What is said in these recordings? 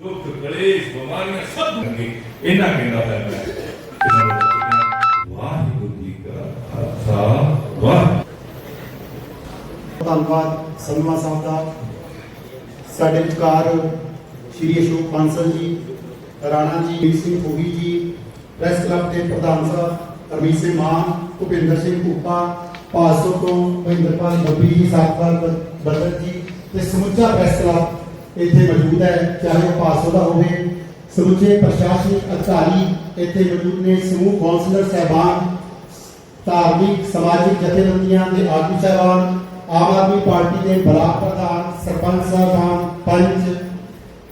ਦੁੱਖ ਕਲੇਸ਼ ਬਿਮਾਰੀਆਂ ਸਭ ਹੋਣਗੇ ਇਹਨਾਂ ਕਹਿੰਦਾ ਹੈ ਮੈਂ ਇਹਨਾਂ ਨੂੰ ਕਹਿੰਦਾ, ਵਾਹਿਗੁਰੂ ਜੀ ਕਾ ਖਾਲਸਾ ਵਾਹਿਗੁਰੂ ਧੰਨਵਾਦ ਸੰਗਮਾ ਸਾਹਿਬ ਦਾ ਸਾਡੇ ਵਿਚਕਾਰ ਸ਼੍ਰੀ ਅਸ਼ੋਕ ਬਾਂਸਲ ਜੀ ਰਾਣਾ ਜੀ ਵੀਰ ਸਿੰਘ ਖੋਗੀ ਜੀ ਪ੍ਰੈਸ ਕਲੱਬ ਦੇ ਪ੍ਰਧਾਨ ਸਾਹਿਬ ਰਮੀਤ ਸਿੰਘ ਮਾਨ ਭੁਪਿੰਦਰ ਸਿੰਘ ਭੂਪਾ ਪਾਸੋ ਤੋਂ ਮਹਿੰਦਰਪਾਲ ਬੱਬੀ ਜੀ ਸਾਖਵਾਲ ਬਦਲ ਜੀ ਤੇ ਸਮੁੱਚਾ ਪ੍ਰੈਸ ਕਲੱਬ ਇੱਥੇ ਮੌਜੂਦ ਹੈ, ਚਾਹੇ ਉਹ ਪਾਸੋ ਦਾ ਹੋਵੇ। ਸਮੁੱਚੇ ਪ੍ਰਸ਼ਾਸਨਿਕ ਅਧਿਕਾਰੀ ਇੱਥੇ ਮੌਜੂਦ ਨੇ। ਸਮੂਹ ਕੌਂਸਲਰ ਸਹਿਬਾਨ, ਧਾਰਮਿਕ, ਸਮਾਜਿਕ ਜਥੇਬੰਦੀਆਂ ਦੇ ਆਗੂ ਸਾਹਿਬਾਨ, ਆਮ ਆਦਮੀ ਪਾਰਟੀ ਦੇ ਬਲਾਕ ਪ੍ਰਧਾਨ, ਸਰਪੰਚ ਸਾਹਿਬਾਨ, ਪੰਚ,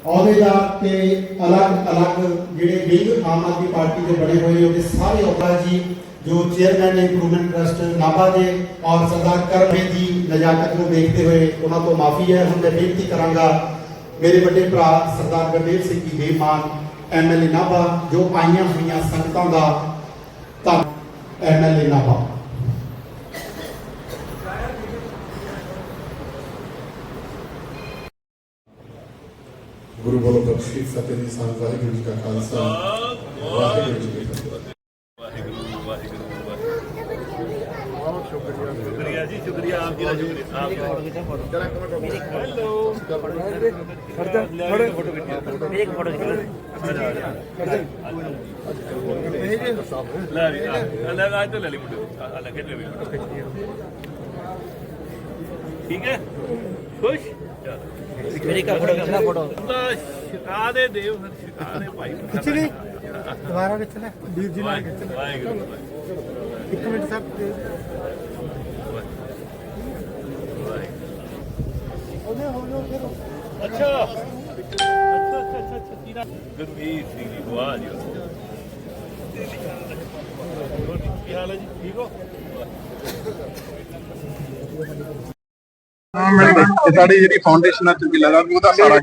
ਅਹੁਦੇਦਾਰ ਤੇ ਅਲੱਗ-ਅਲੱਗ ਜਿਹੜੇ ਵਿੰਗ ਆਮ ਆਦਮੀ ਪਾਰਟੀ ਦੇ ਬਣੇ ਹੋਏ ਉਹਦੇ ਸਾਰੇ ਅਹੁਦਾ ਜੀ, ਜੋ ਚੇਅਰਮੈਨ ਇੰਪਰੂਵਮੈਂਟ ਟਰਸਟ ਨਾਭਾ ਦੇ ਔਰ ਸਰਦਾਰ ਕਰਮੇ ਦੀ ਨਜ਼ਾਕਤ ਨੂੰ ਦੇਖਦੇ ਹੋਏ ਉਹਨਾਂ ਤੋਂ ਮਾਫੀ ਹੈ। ਹੁਣ ਮੈਂ ਬੇਨਤੀ ਕਰਾਂਗਾ ਮੇਰੇ ਵੱਡੇ ਭਰਾ ਸਰਦਾਰ ਗੁਰਦੇਵ ਸਿੰਘ ਜੀ ਦੇਮਾਨ ਐਮਐਲਏ ਨਾਭਾ ਜੋ ਆਈਆਂ ਹੋਈਆਂ ਸੰਗਤਾਂ ਦਾ ਧੰਨ ਐਮਐਲਏ ਨਾਭਾ ਗੁਰੂ ਬੋਲੋ ਬਖਸ਼ੀ ਫਤਿਹ ਦੀ ਸੰਤ ਵਾਹਿਗੁਰੂ ਜੀ ਕਾ ਖਾਲਸਾ ਵਾਹਿਗੁਰੂ ਜੀ ਕੀ ਫਤਿਹ ਸ਼ੁਕਰੀਆ ਜੀ ਸ਼ੁਕਰੀਆ ਆਪ ਜੀ ਦਾ ਸ਼ੁਕਰੀਆ ਆਪ ਹੈਲੋ ਫੋਟੋ ਮੇਰੇ ਕੋ ਫੋਟੋ ਲੈ ਜੀ ਆ ਲੈ ਅੱਜ ਫੋਟੋ ਆ ਲੈ ਠੀਕ ਹੈ? ਖੁਸ਼? ਚਲੋ। ਮੇਰੇ ਕਾ ਫੋਟੋ ਕਰਨਾ ਇੱਕ ਮਿੰਟ ਸਰ ਉਹਨੇ ਹੋ ਜਾਓ ਫਿਰ ਅੱਛਾ। ਅੱਛਾ ਅੱਛਾ ਅੱਛਾ ਤੀਰਾ ਗੁਰਵੀਰ ਸਿੰਘ ਜੀ ਵਾਹ ਜੀ ਕੀ ਹਾਲ ਹੈ ਜੀ? ਠੀਕ ਹੋ? ਇਹ ਸਾਡੀ ਜਿਹੜੀ ਫਾਊਂਡੇਸ਼ਨ ਹੈ ਚੰਗੀ ਲਗਾ ਉਹਦਾ ਸਾਰਾ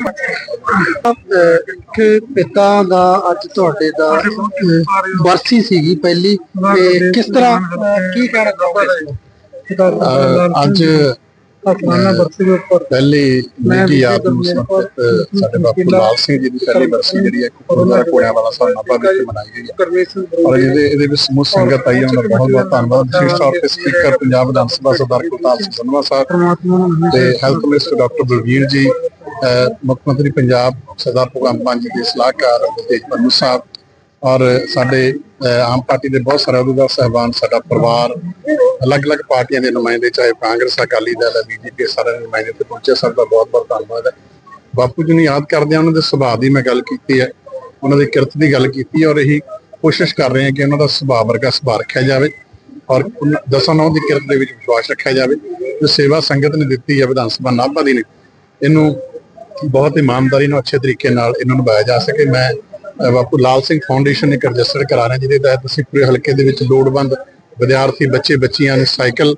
ਕਿ ਪਿਤਾ ਦਾ ਅੱਜ ਤੁਹਾਡੇ ਦਾ ਬਰਸੀ ਸੀਗੀ ਪਹਿਲੀ ਤੇ ਕਿਸ ਤਰ੍ਹਾਂ ਕੀ ਕਹਿਣਾ ਚਾਹੋਗੇ? ਅੱਜ ਅਪਮਾਨਾ ਬਰਸੀ ਦੇ ਉੱਪਰ ਪਹਿਲੀ ਨਿੱਜੀ ਯਾਦ ਨੂੰ ਸਮਰਪਿਤ ਸਾਡੇ ਬਾਪੂ ਲਾਲ ਸਿੰਘ ਜੀ ਦੀ ਪਹਿਲੀ ਬਰਸੀ ਜਿਹੜੀ ਹੈ ਗੁਰਦੁਆਰਾ ਕੋੜਿਆਂ ਵਾਲਾ ਸਾਹਿਬ ਨਾਭਾ ਵਿੱਚ ਮਨਾਈ ਗਈ ਹੈ। ਔਰ ਇਹਦੇ ਇਹਦੇ ਵਿੱਚ ਸਮੂਹ ਸੰਗਤ ਆਈ ਉਹਨਾਂ ਦਾ ਬਹੁਤ ਬਹੁਤ ਧੰਨਵਾਦ। ਵਿਸ਼ੇਸ਼ ਤੌਰ ਤੇ ਸਪੀਕਰ ਪੰਜਾਬ ਵਿਧਾਨ ਸਭਾ ਸਰਦਾਰ ਕੁਲਤਾਰ ਸਿੰਘ ਸੰਧਵਾ ਸਾਹਿਬ ਤੇ ਹੈਲਥ ਮਿਨਿਸਟਰ ਡਾਕਟਰ ਬਲਵੀਰ ਜੀ ਮੁੱਖ ਮੰਤਰੀ ਪੰਜਾਬ ਸਰਦਾਰ ਭਗਵੰਤ ਮਾਨ ਜੀ ਦੇ ਸਲਾਹਕਾਰ ਤੇਜ ਪੰਨੂ ਸਾਹਿਬ ਔਰ ਸਾਡੇ, ਅਹ, ਆਮ ਪਾਰਟੀ ਦੇ ਬਹੁਤ ਸਾਰੇ ਅਹੁਦੇਦਾਰ ਸਾਹਿਬਾਨ, ਸਾਡਾ ਪਰਿਵਾਰ, ਅਲੱਗ-ਅਲੱਗ ਪਾਰਟੀਆਂ ਦੇ ਨੁਮਾਇੰਦੇ, ਚਾਹੇ ਕਾਂਗਰਸ, ਅਕਾਲੀ ਦਲ ਹੈ ਬੀਜੇਪੀ ਸਾਰੇ ਨੁਮਾਇੰਦੇ ਤੇ ਪਹੁੰਚੇ, ਸਭ ਦਾ ਬਹੁਤ-ਬਹੁਤ ਧੰਨਵਾਦ ਹੈ। ਬਾਪੂ ਜੀ ਨੂੰ ਯਾਦ ਕਰਦੇ ਆ ਉਹਨਾਂ ਦੇ ਸੁਭਾਅ ਦੀ ਮੈਂ ਗੱਲ ਕੀਤੀ ਹੈ, ਉਹਨਾਂ ਦੀ ਕਿਰਤ ਦੀ ਗੱਲ ਕੀਤੀ ਔਰ ਇਹੀ ਕੋਸ਼ਿਸ਼ ਕਰ ਰਹੇ ਹਾਂ ਕਿ ਉਹਨਾਂ ਦਾ ਸੁਭਾਅ ਵਰਗਾ ਸੁਭਾਅ ਰੱਖਿਆ ਜਾਵੇ ਔਰ ਦਸਾਂ ਨੌ ਦੀ ਕਿਰਤ ਦੇ ਵਿੱਚ ਵਿਸ਼ਵਾਸ ਰੱਖਿਆ ਜਾਵੇ, ਜੋ ਸੇਵਾ ਸੰਗਤ ਨੇ ਦਿੱਤੀ ਹੈ, ਵਿਧਾਨ ਸਭਾ ਨਾਭਾ ਦੀ ਨੇ। ਇਹਨੂੰ ਬਹੁਤ ਇਮਾਨਦਾਰੀ ਨਾਲ, ਅੱਛੇ ਤਰੀਕੇ ਨਾਲ ਇਹਨਾਂ ਨਿਭਾਇਆ ਜਾ ਸਕੇ। ਮੈਂ ਬਾਪੂ ਲਾਲ ਸਿੰਘ ਫਾਊਂਡੇਸ਼ਨ ਇੱਕ ਰਜਿਸਟਰ ਕਰਾ ਰਹੇ ਜਿਹਦੇ ਤਹਿਤ ਅਸੀਂ ਪੂਰੇ ਹਲਕੇ ਦੇ ਵਿੱਚ ਲੋੜਵੰਦ ਵਿਦਿਆਰਥੀ, ਬੱਚੇ, ਬੱਚੀਆਂ ਨੂੰ ਸਾਈਕਲ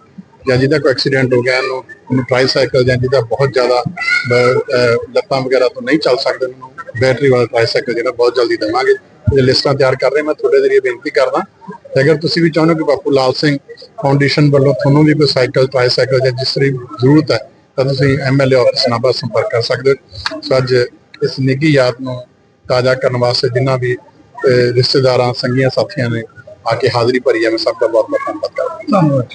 ਜਾਂ ਜਿਹਦਾ ਕੋਈ ਐਕਸੀਡੈਂਟ ਹੋ ਗਿਆ ਇਹਨੂੰ ਉਹਨੂੰ ਟ੍ਰਾਈਸਾਈਕਲ ਜਾਂ ਜਿਹਦਾ ਬਹੁਤ ਜ਼ਿਆਦਾ ਲੱਤਾਂ ਵਗੈਰਾ ਤੋਂ ਨਹੀਂ ਚੱਲ ਸਕਦੇ, ਉਹਨੂੰ ਬੈਟਰੀ ਵਾਲਾ ਟ੍ਰਾਈਸਾਈਕਲ ਜਿਹੜਾ ਬਹੁਤ ਜਲਦੀ ਦੇਵਾਂਗੇ। ਇਹ ਲਿਸਟਾਂ ਤਿਆਰ ਕਰ ਰਹੇ, ਮੈਂ ਤੁਹਾਡੇ ਜ਼ਰੀਏ ਬੇਨਤੀ ਕਰਦਾ। ਅਗਰ ਤੁਸੀਂ ਵੀ ਚਾਹੁੰਦੇ ਹੋ ਕਿ ਬਾਪੂ ਲਾਲ ਸਿੰਘ ਫਾਊਂਡੇਸ਼ਨ ਵੱਲੋਂ ਤੁਹਾਨੂੰ ਵੀ ਕੋਈ ਸਾਈਕਲ ਟ੍ਰਾਈਸਾਈਕਲ ਜਾਂ ਜਿਸ ਤਰ੍ਹਾਂ ਜ਼ਰੂਰਤ ਹੈ, ਤਾਂ ਤੁਸੀਂ ਐਮਐਲਏ ਆਫਿਸ ਨਾਲ ਸੰਪਰਕ ਕਰ ਸਕਦੇ ਹੋ। ਸੋ ਅੱਜ ਇਸ ਨਿੱਘੀ ਯਾਦ ਨੂੰ ਤਾਜ਼ਾ ਕਰਨ ਵਾਸਤੇ ਜਿਨ੍ਹਾਂ ਵੀ ਅਹ, ਰਿਸ਼ਤੇਦਾਰਾਂ ਸੰਗੀਆਂ ਸਾਥੀਆਂ ਨੇ ਆ ਕੇ ਹਾਜ਼ਰੀ ਭਰੀ ਹੈ ਮੈਂ ਸਭ ਦਾ ਬਹੁਤ ਬਹੁਤ ਧੰਨਵਾਦ ਕਰਦਾ। ਧੰਨਵਾਦ